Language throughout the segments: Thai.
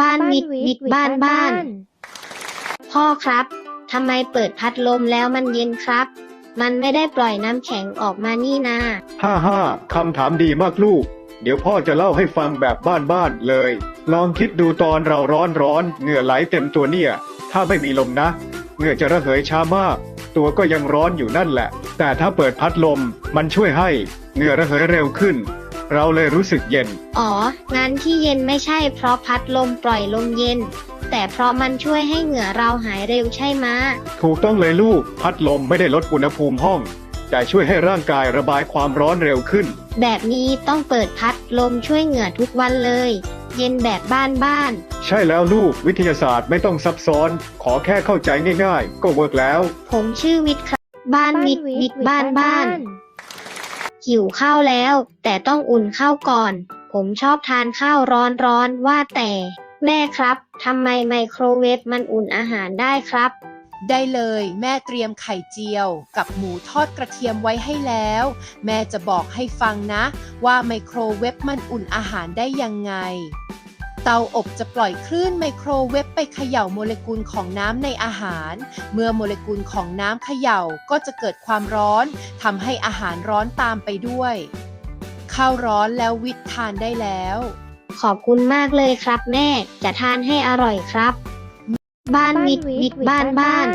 บ้านวิดวิดบ้านบ้าน พ่อครับทำไมเปิดพัดลมแล้วมันเย็นครับ มันไม่ได้ปล่อยน้ำแข็งออกมานี่นาห้าห้าคำถามดีมากลูก เดี๋ยวพ่อจะเล่าให้ฟังแบบบ้านๆเลย ลองคิดดูตอนเราร้อนร้อนๆเหงื่อไหลเต็มตัวเนี่ย ถ้าไม่มีลมนะ เหงื่อจะระเหยช้ามาก ตัวก็ยังร้อนอยู่นั่นแหละ แต่ถ้าเปิดพัดลมมันช่วยให้เหงื่อระเหยเร็วขึ้น เราเลยรู้สึกเย็น อ๋อ งั้นที่เย็นไม่ใช่เพราะพัดลมปล่อยลมเย็น แต่เพราะมันช่วยให้เหงื่อเราหายเร็วใช่ไหมะ ถูกต้องเลยลูก พัดลมไม่ได้ลดอุณหภูมิห้อง แต่ช่วยให้ร่างกายระบายความร้อนเร็วขึ้น แบบนี้ต้องเปิดพัดลมช่วยเหงื่อทุกวันเลย เย็นแบบบ้านบ้านใช่แล้วลูกวิทยาศาสตร์ไม่ต้องซับซ้อน ขอแค่เข้าใจง่ายๆ ก็เวิร์กแล้ว ๆ ผมชื่อวิทย์ครับ บ้านวิทย์วิทย์บ้านบ้าน หิวข้าวแล้ว แต่ต้องอุ่นข้าวก่อน ผมชอบทานข้าวร้อนร้อนๆว่าแต่ แม่ครับทำไมไมโครเวฟมันอุ่นอาหารได้ครับ ได้เลยแม่เตรียมไข่เจียว กับหมูทอดกระเทียมไว้ให้แล้ว แม่จะบอกให้ฟังนะ ว่าไมโครเวฟมันอุ่นอาหารได้ยังไง เตาอบจะปล่อยคลื่นไมโครเวฟไปเขย่าโมเลกุลของน้ำในอาหาร เมื่อโมเลกุลของน้ำเขย่าก็จะเกิดความร้อนทำให้อาหารร้อนตามไปด้วยข้าวร้อนแล้ววิทย์ทานได้แล้ว ขอบคุณมากเลยครับแม่ จะทานให้อร่อยครับ บ้านวิทย์วิทย์บ้านบ้าน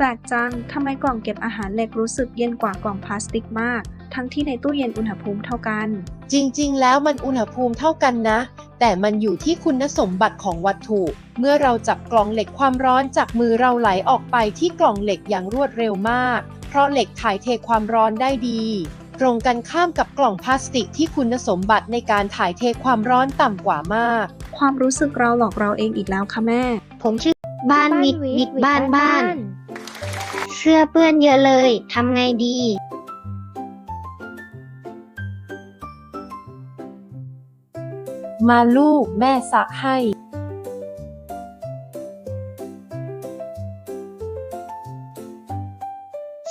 แปลกจัง ทำไมกล่องเก็บอาหารเหล็กรู้สึกเย็นกว่ากล่องพลาสติกมาก ทั้งที่ในตู้เย็นอุณหภูมิเท่ากัน จริง ๆ แล้วมันอุณหภูมิเท่ากันนะ แต่มันอยู่ที่คุณสมบัติของวัตถุ เมื่อเราจับกล่องเหล็กความร้อนจากมือเราไหลออกไปที่กล่องเหล็กอย่างรวดเร็วมาก เพราะเหล็กถ่ายเทความร้อนได้ดี ตรงกันข้ามกับกล่องพลาสติกที่คุณสมบัติในการถ่ายเทความร้อนต่ำกว่ามาก ความรู้สึกเราหลอกเราเองอีกแล้วค่ะแม่ ผมชื่อบ้านวิทย์วิทย์บ้านบ้าน เสื้อเปื้อนเยอะเลย ทำไงดีมาลูกแม่ซักให้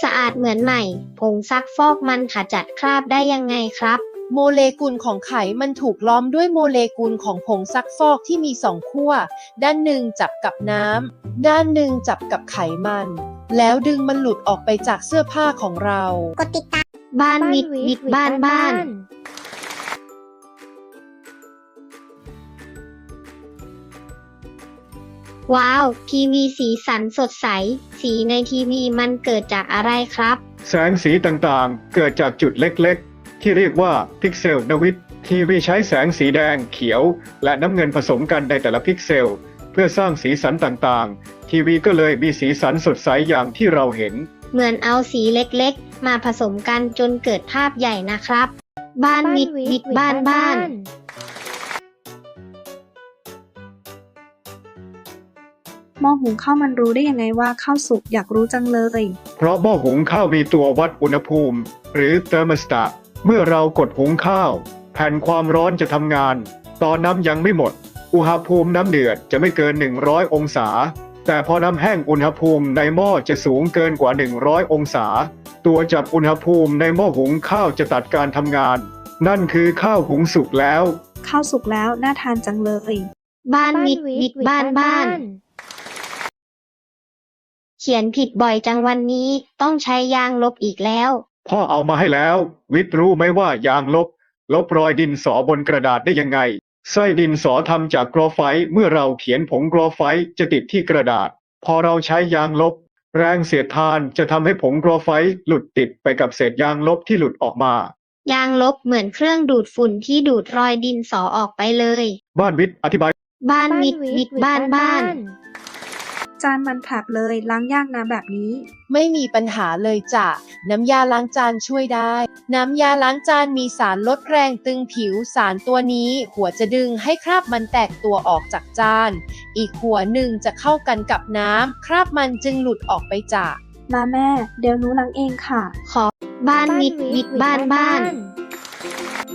สะอาดเหมือนใหม่ ผงซักฟอกมันขจัดคราบได้ยังไงครับ โมเลกุลของไขมันถูกล้อมด้วยโมเลกุลของผงซักฟอกที่มีสองขั้ว ด้านหนึ่งจับกับน้ำ ด้านหนึ่งจับกับไขมัน แล้วดึงมันหลุดออกไปจากเสื้อผ้าของเราบ้านวิทย์วิทย์บ้านบ้าน ว้าว ทีวีสีสันสดใส สีในทีวีมันเกิดจากอะไรครับ แสงสีต่างๆ เกิดจากจุดเล็กๆ ที่เรียกว่าพิกเซลนวิตทีวีใช้แสงสีแดง เขียว และน้ำเงินผสมกันในแต่ละพิกเซล เพื่อสร้างสีสันต่างๆ ทีวีก็เลยมีสีสันสดใสอย่างที่เราเห็น เหมือนเอาสีเล็กๆ มาผสมกันจนเกิดภาพใหญ่นะครับ บ้านวิทย์วิทย์บ้านบ้านหม้อหุงข้าวมันรู้ได้ยังไงว่าข้าวสุกอยากรู้จังเลย เพราะหม้อหุงข้าวมีตัววัดอุณหภูมิ หรือเทอร์มสต t เมื่อเรากดหุงข้าว แผ่นความร้อนจะทำงาน ตอนน้ำยังไม่หมด อุณหภูมิน้ำเดือดจะไม่เกิน 100 องศา แต่พอน้ำแห้งอุณหภูมิในหม้อจะสูงเกินกว่า 100 องศา ตัวจับอุณหภูมิในหม้อหุงข้าวจะตัดการทำงาน นั่นคือข้าวหุงสุกแล้ว ข้าวสุกแล้วน่าทานจังเลย บ้านวิทย์วิทย์บ้านบ้าน เขียนผิดบ่อยจังวันนี้ต้องใช้ยางลบอีกแล้ว พ่อเอามาให้แล้ว วิทย์รู้ไหมว่ายางลบ ลบรอยดินสอบนกระดาษได้ยังไง ไส้ดินสอทำจากกรอไฟต์เมื่อเราเขียนผงกรอไฟต์จะติดที่กระดาษ พอเราใช้ยางลบ แรงเสียดทานจะทำให้ผงกรอไฟต์หลุดติดไปกับเศษยางลบที่หลุดออกมา ยางลบเหมือนเครื่องดูดฝุ่นที่ดูดรอยดินสอออกไปเลย บ้านวิทย์อธิบาย บ้านวิทย์วิทย์บ้านบ้าน จานมันแผลบเลยล้างยากนะแบบนี้ ไม่มีปัญหาเลยจ้ะ น้ำยาล้างจานช่วยได้ น้ำยาล้างจานมีสารลดแรงตึงผิวสารตัวนี้ หัวจะดึงให้คราบมันแตกตัวออกจากจาน อีกหัวหนึ่งจะเข้ากันกับน้ำคราบมันจึงหลุดออกไปจากมาแม่ เดี๋ยวหนูล้างเองค่ะ ขอบ้านวิทย์วิทย์บ้านบ้าน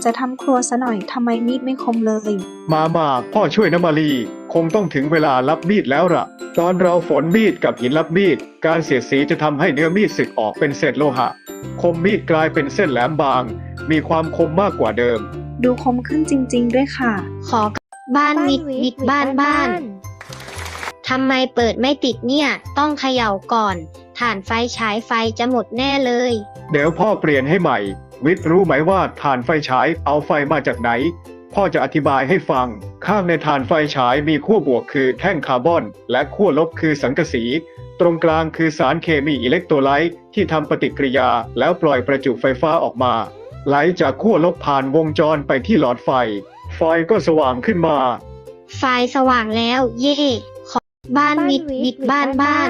จะทำครัวซะหน่อยทำไมมีดไม่คมเลย มามาพ่อช่วยน้ำมาลีคงต้องถึงเวลารับมีดแล้วล่ะ ตอนเราฝนมีดกับหินรับมีด การเสียดสีจะทำให้เนื้อมีดสึกออกเป็นเศษโลหะ คมมีดกลายเป็นเส้นแหลมบาง มีความคมมากกว่าเดิม ดูคมขึ้นจริง ๆ ด้วยค่ะ ขอบ้านวิดวิดบ้านบ้านทำไมเปิดไม่ติดเนี่ย ต้องเขย่าก่อน ถ่านไฟฉายไฟจะหมดแน่เลย เดี๋ยวพ่อเปลี่ยนให้ใหม่ วิทย์รู้ไหมว่าถ่านไฟฉายเอาไฟมาจากไหน พ่อจะอธิบายให้ฟัง ข้างในถ่านไฟฉายมีขั้วบวกคือแท่งคาร์บอน และขั้วลบคือสังกะสี ตรงกลางคือสารเคมีอิเล็กโทรไลต์ที่ทำปฏิกิริยาแล้วปล่อยประจุไฟฟ้าออกมา ไหลจากขั้วลบผ่านวงจรไปที่หลอดไฟ ไฟก็สว่างขึ้นมา ไฟสว่างแล้ว เย่ขอบ้านวิดวิดบ้านบ้าน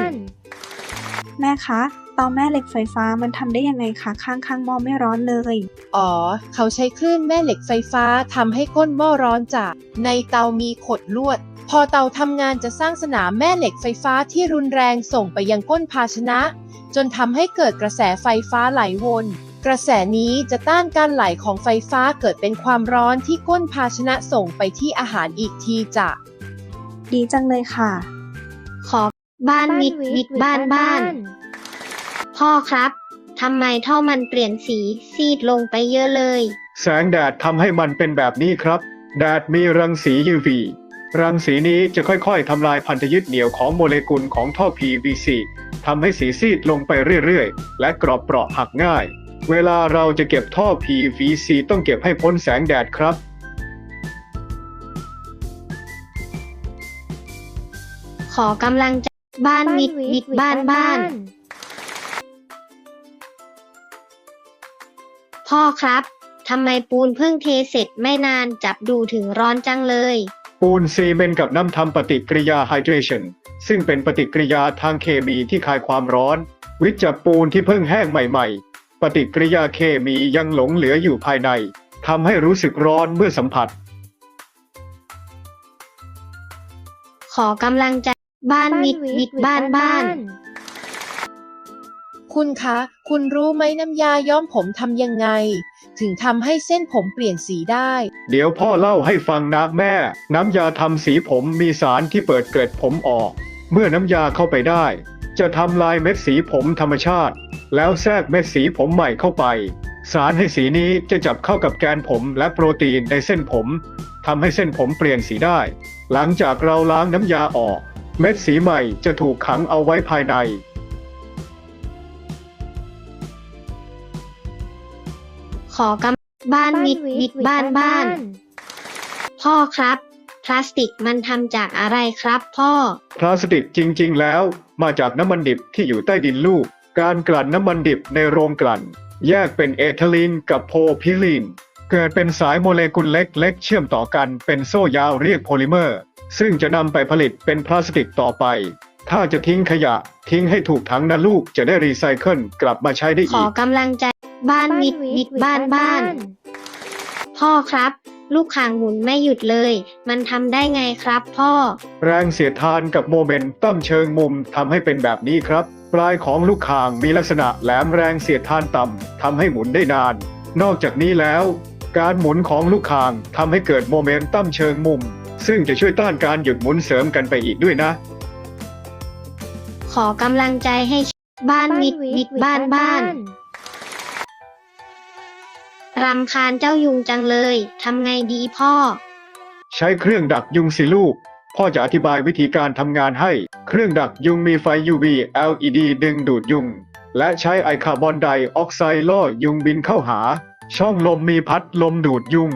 แม่คะ เตาแม่เหล็กไฟฟ้ามันทำได้ยังไงคะข้างๆหม้อไม่ร้อนเลย อ๋อ เขาใช้คลื่นแม่เหล็กไฟฟ้าทำให้ก้นหม้อร้อนจาก ในเตามีขดลวด พอเตาทำงานจะสร้างสนามแม่เหล็กไฟฟ้าที่รุนแรงส่งไปยังก้นภาชนะ จนทำให้เกิดกระแสไฟฟ้าไหลวนกระแสนี้จะต้านการไหลของไฟฟ้าเกิดเป็นความร้อนที่ก้นภาชนะส่งไปที่อาหารอีกทีจะ ดีจังเลยค่ะ ขอบ้านวิดวิดบ้านบ้าน พ่อครับ ทำไมท่อมันเปลี่ยนสีซีดลงไปเยอะเลย แสงแดดทำให้มันเป็นแบบนี้ครับ แดดมีรังสี UV รังสีนี้จะค่อยๆทำลายพันธยึดเหนี่ยวของโมเลกุลของท่อ PVC ทำให้สีซีดลงไปเรื่อยๆ และกรอบเปราะหักง่าย เวลาเราจะเก็บท่อ PVC ต้องเก็บให้พ้นแสงแดดครับ ขอกำลังใจบ้านวิดวิดบ้านบ้าน พ่อครับทำไมปูนเพิ่งเทเสร็จไม่นานจับดูถึงร้อนจังเลย ปูนซีเมนต์กับน้ำทำปฏิกิริยาไฮเดรชันซึ่งเป็นปฏิกิริยาทางเคมีที่คายความร้อน วิทย์จับปูนที่เพิ่งแห้งใหม่ ๆ ปฏิกิริยาเคมียังหลงเหลืออยู่ภายในทำให้รู้สึกร้อนเมื่อสัมผัส ขอกำลังใจบ้านวิดวิดบ้านบ้าน คุณคะ คุณรู้ไหมน้ำยาย้อมผมทำยังไง ถึงทำให้เส้นผมเปลี่ยนสีได้ เดี๋ยวพ่อเล่าให้ฟังนะแม่ น้ำยาทำสีผมมีสารที่เปิดเกล็ดผมออก เมื่อน้ำยาเข้าไปได้ จะทำลายเม็ดสีผมธรรมชาติ แล้วแทรกเม็ดสีผมใหม่เข้าไป สารให้สีนี้จะจับเข้ากับแกนผมและโปรตีนในเส้นผมทำให้เส้นผมเปลี่ยนสีได้ หลังจากเราล้างน้ำยาออก เม็ดสีใหม่จะถูกขังเอาไว้ภายใน อกำบ้านวิดวิดบ้านบ้าน พ่อครับ พลาสติกมันทำจากอะไรครับพ่อ พลาสติกจริง ๆ แล้ว มาจากน้ำมันดิบที่อยู่ใต้ดินลูก การกลั่นน้ำมันดิบในโรงกลั่น แยกเป็นเอทิลีนกับโพพิลีน เกิดเป็นสายโมเลกุลเล็กๆเชื่อมต่อกันเป็นโซ่ยาวเรียกโพลิเมอร์ ซึ่งจะนำไปผลิตเป็นพลาสติกต่อไปถ้าจะทิ้งขยะทิ้งให้ถูกถังนะลูกจะได้รีไซเคิลกลับมาใช้ได้ขอีอกกำลังใจ บ้านวิดวิดบ้านบ้าน พ่อครับ ลูกข่างหมุนไม่หยุดเลย มันทำได้ไงครับพ่อ แรงเสียดทานกับโมเมนตัมเชิงมุมทำให้เป็นแบบนี้ครับ ปลายของลูกคางมีลักษณะแหลมแรงเสียดทานต่ำทำให้หมุนได้นาน นอกจากนี้แล้ว การหมุนของลูกคางทำให้เกิดโมเมนตัมเชิงมุม ซึ่งจะช่วยต้านการหยุดหมุนเสริมกันไปอีกด้วยนะ ขอกำลังใจให้บ้านวิดวิดบ้านบ้าน รำคาญเจ้ายุงจังเลย ทำไงดีพ่อ ใช้เครื่องดักยุงสิลูก พ่อจะอธิบายวิธีการทำงานให้ เครื่องดักยุงมีไฟ UV LED ดึงดูดยุง และใช้ไอคาร์บอนไดออกไซด์ล่อยุงบินเข้าหา ช่องลมมีพัดลมดูดยุง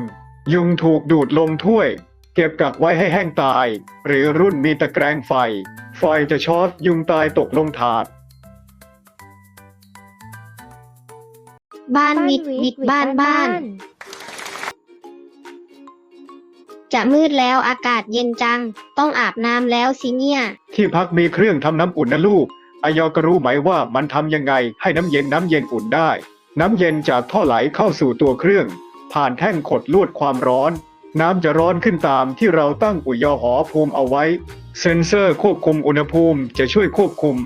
ยุงถูกดูดลงถ้วย เก็บกักไว้ให้แห้งตาย หรือรุ่นมีตะแกรงไฟ ไฟจะช็อตยุงตายตกลงถาด บ้านวิดวิดบ้านบ้าน จะมืดแล้วอากาศเย็นจัง ต้องอาบน้ำแล้วสิเนี่ย ที่พักมีเครื่องทำน้ำอุ่นนะลูก อายอก็รู้ไหมว่ามันทำยังไงให้น้ำเย็นน้ำเย็นอุ่นได้ น้ำเย็นจากท่อไหลเข้าสู่ตัวเครื่อง ผ่านแท่งขดลวดความร้อน น้ำจะร้อนขึ้นตามที่เราตั้งอุยอหอภูมิเอาไว้ เซ็นเซอร์ควบคุมอุณหภูมิจะช่วยควบคุม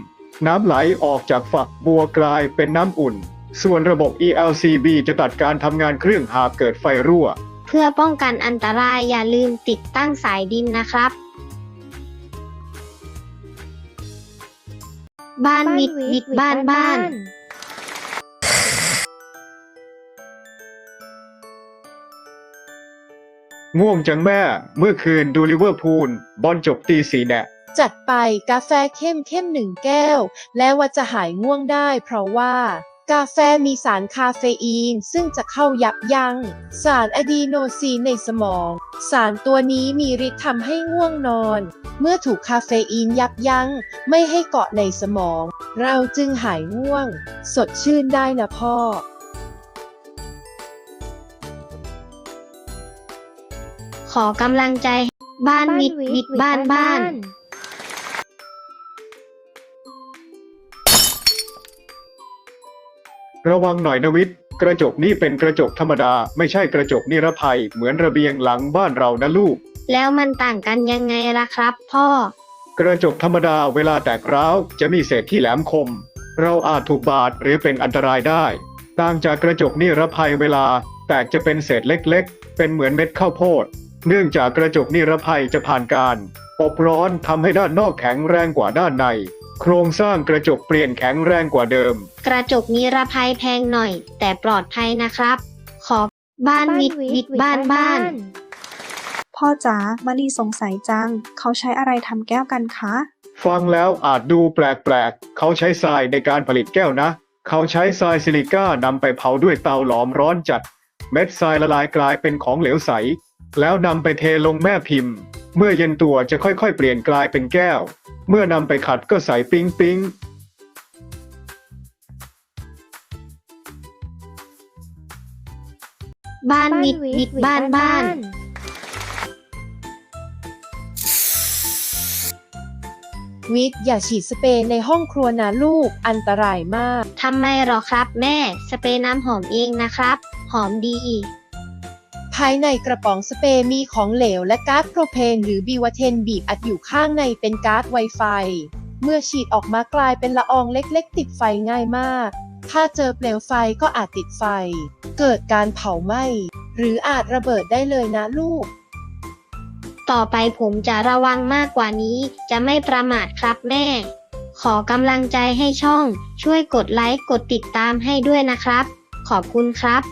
น้ำไหลออกจากฝักบัวกลายเป็นน้ำอุ่น ส่วนระบบ ELCB จะตัดการทำงานเครื่องหากเกิดไฟรั่ว เพื่อป้องกันอันตรายอย่าลืมติดตั้งสายดินนะครับ บ้านวิดวิดบ้านบ้านง่วงจังแม่ เมื่อคืนดูลิเวอร์พูลบอลจบตีสีแนะจัดไปกาแฟเข้มเข้มหนึ่งแก้ว และว่าจะหายง่วงได้เพราะว่า กาแฟมีสารคาเฟอีน ซึ่งจะเข้ายับยัง้ง สารอะดีโนซีนในสมอง สารตัวนี้มีฤทธิ์ทำให้ง่วงนอน เมื่อถูกคาเฟอีนยับยัง้ง ไม่ให้เกาะในสมอง เราจึงหายง่วง สดชื่นได้นะพ่อขอกำลังใจ บ้านวิดวิดบ้านบ้าน ระวังหน่อยนะวิทย์กระจกนี่เป็นกระจกธรรมดา ไม่ใช่กระจกนิรภัยเหมือนระเบียงหลังบ้านเรานะลูก แล้วมันต่างกันยังไงล่ะครับ พ่อ กระจกธรรมดาเวลาแตกร้าวจะมีเศษที่แหลมคม เราอาจถูกบาดหรือเป็นอันตรายได้ ต่างจากกระจกนิรภัยเวลา แตกจะเป็นเศษเล็กๆ เป็นเหมือนเม็ดข้าวโพด เนื่องจากกระจกนิรภัยจะผ่านการอบร้อนทำให้ด้านนอกแข็งแรงกว่าด้านใน โครงสร้างกระจกเปลี่ยนแข็งแรงกว่าเดิม กระจกนิรภัยแพงหน่อย แต่ปลอดภัยนะครับ ขอบ้านวิดวิดบ้านบ้าน พ่อจ๋ามะลีสงสัยจัง เขาใช้อะไรทำแก้วกันคะ ฟังแล้วอาจดูแปลกๆ เขาใช้ทรายในการผลิตแก้วนะ เขาใช้ทรายซิลิก้านำไปเผาด้วยเตาหลอมร้อนจัด เม็ดทรายละลายกลายเป็นของเหลวใส แล้วนำไปเทลงแม่พิมพ์ เมื่อเย็นตัวจะค่อยๆ เปลี่ยนกลายเป็นแก้ว เมื่อนำไปขัดก็ใสปิ๊งปิ๊งบ้านวิดวิดบ้านบ้าน วิทย์อย่าฉีดสเปรย์ในห้องครัวนะลูกอันตรายมาก ทำไมหรอครับแม่ สเปรย์น้ำหอมเองนะครับ หอมดีภายในกระป๋องสเปรย์มีของเหลวและก๊าซโพรเพนหรือบีวาเทนบีบอัดอยู่ข้างในเป็นก๊าซไวไฟ เมื่อฉีดออกมากลายเป็นละอองเล็กๆ ติดไฟง่ายมาก ถ้าเจอเปลวไฟก็อาจติดไฟ เกิดการเผาไหม้ หรืออาจระเบิดได้เลยนะลูก ต่อไปผมจะระวังมากกว่านี้ จะไม่ประมาทครับแม่ ขอกำลังใจให้ช่อง ช่วยกดไลค์กดติดตามให้ด้วยนะครับ ขอบคุณครับ